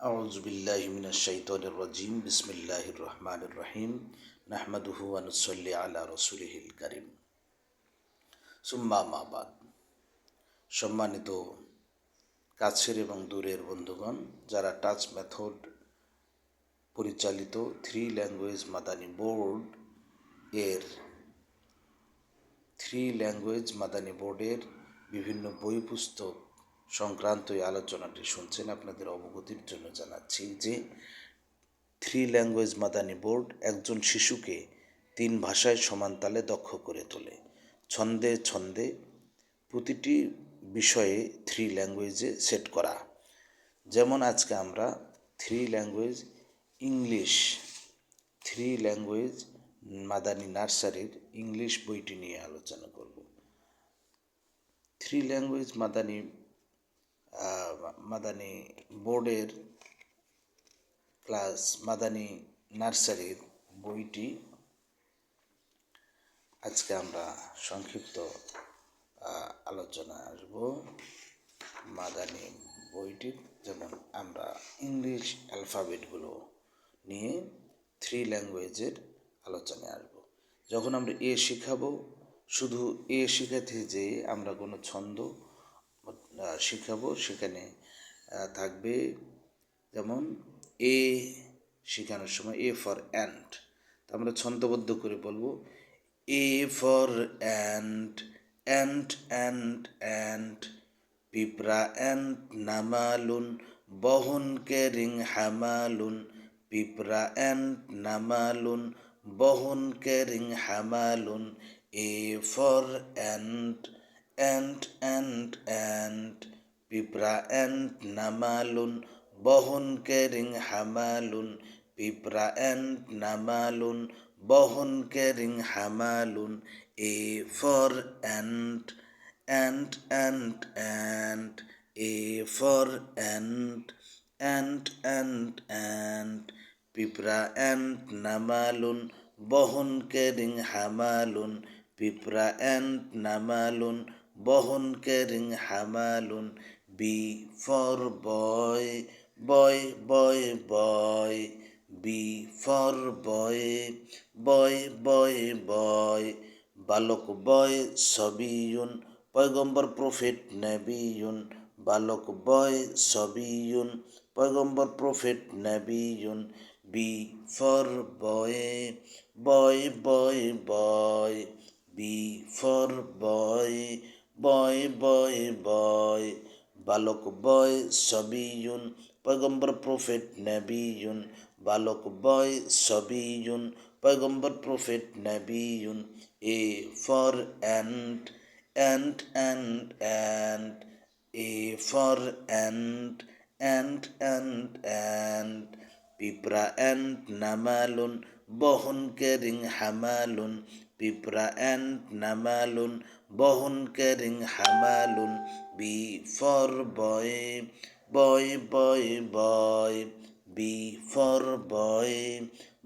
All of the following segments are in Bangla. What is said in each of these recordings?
أعوذ بالله من الشيطان الرجيم بسم الله الرحمن الرحيم نحمده ونصلي على رسوله الكريم ثم ما بعد সম্মানিত কাছের এবং দূরের বন্ধুগণ যারা টাচ মেথড পরিচালিত থ্রি ল্যাঙ্গুয়েজ মাদানী বোর্ড এর থ্রি ল্যাঙ্গুয়েজ মাদানী বোর্ডের বিভিন্ন বই পুস্তক সংক্রান্ত এই আলোচনাটি শুনছেন আপনাদের অবগতির জন্য জানাচ্ছি যে থ্রি ল্যাঙ্গুয়েজ মাদানী বোর্ড একজন শিশুকে তিন ভাষায় সমান তালে দক্ষ করে তোলে। ছন্দে ছন্দে প্রতিটি বিষয়ে থ্রি ল্যাঙ্গুয়েজে সেট করা। যেমন আজকে আমরা three language English, three language Madani নার্সারির ইংলিশ বইটি নিয়ে আলোচনা করব। থ্রি ল্যাঙ্গুয়েজ মাদানী মাদানী বোর্ডের প্লাস মাদানী নার্সারির বইটি আজকে আমরা সংক্ষিপ্ত আলোচনা আসব মাদানী বইটির যেমন আমরা ইংলিশ অ্যালফাবেটগুলো নিয়ে থ্রি ল্যাঙ্গুয়েজের আলোচনায় আসব। যখন আমরা এ শেখাবো, শুধু এ শেখাতে যে আমরা কোনো ছন্দ শেখাবো। সেখানে থাকবে যেমন এ শেখানোর সময় এ ফর অ্যান্ড আমরা ছন্দবদ্ধ করে বলব A for ant ant ant ant পিঁপড়া অ্যান্ড নামালুন, বহন কেরিং হামালুন, পিঁপড়া অ্যান্ড নামালুন, বহন কেরিং হামালুন এ ফর অ্যান্ড অ্যান্ড পিঁপড়া অ্যান্ড নামালুন, বহন কেরিং হামালুন পিঁপড়া অ্যান্ড নামালুন, বহন carrying হামালুন, A for ant ant ant ant A for ant ant ant ant পিঁপড়া অ্যান্ড নামালুন, বহন কেরিং হামালুন পিঁপড়া অ্যান্ড নামালুন, বহন কেরিং হামালুন B for boy boy boy boy B for boy boy boy boy বালক বয় সবিউন পয়গম্বর প্রফেট নবিউন বালক বয় সবিউন পয়গম্বর prophet নবিউন B for boy boy boy boy B for boy boy boy boy বালক বয় সবিউন পয়গম্বর প্রফেট নবিউন বালক বয় সবিউন পয়গম্বর prophet নবিউন A for ant ant ant ant A for ant ant ant ant পিঁপড়া অ্যান্ড নামালুন বহন কেরিং হামালুন পিঁপড়া অ্যান্ড নামালুন, বহন কেরিং হামালুন B for boy boy boy boy B for boy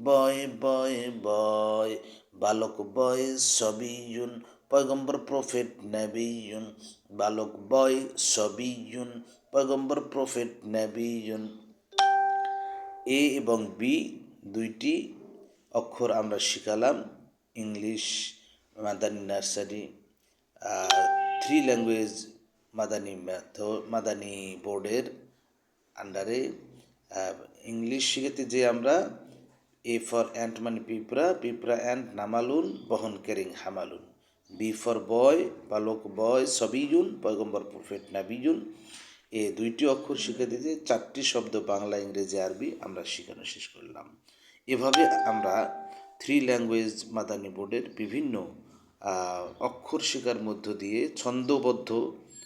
boy boy boy, বালক বয় সবিউন পয়গম্বর প্রফেট নবিউন বালক বয় সবিউন পয়গম্বর প্রফেট নবিউন এ এবং বি দুইটি অক্ষর আমরা শিখালাম। English Madani nursery three language Madani Madani বোর্ডের আন্ডারে ইংলিশ শিখাতে যে আমরা এ ফর অ্যান্ট মানে পিঁপড়া পিঁপড়া অ্যান্ড নামালুন, বহন ক্যারিং হামালুন। বি ফর বয় বালক বয় সবিজুন পয়গম্বর প্রফেট নাবিজুন এ দুইটি অক্ষর শিখে দিতে চারটি শব্দ বাংলা, ইংরেজি, আরবি আমরা শেখানো শেষ করলাম। এভাবে আমরা থ্রি ল্যাঙ্গুয়েজ মাদানী বোর্ডের বিভিন্ন অক্ষর শেখার মধ্য দিয়ে ছন্দবদ্ধ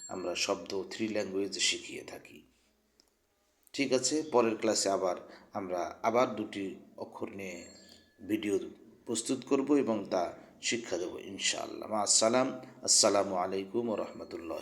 আমরা শব্দ থ্রি ল্যাঙ্গুয়েজ শিখিয়ে থাকি। ঠিক আছে? পরের ক্লাসে আবার আমরা আবার দুটি অক্ষর নিয়ে ভিডিও প্রস্তুত করব এবং তা শিক্ষা দেবো ইনশাআল্লাহ। আসসালাম। আসসালামু আলাইকুম রহমতুল্লাহ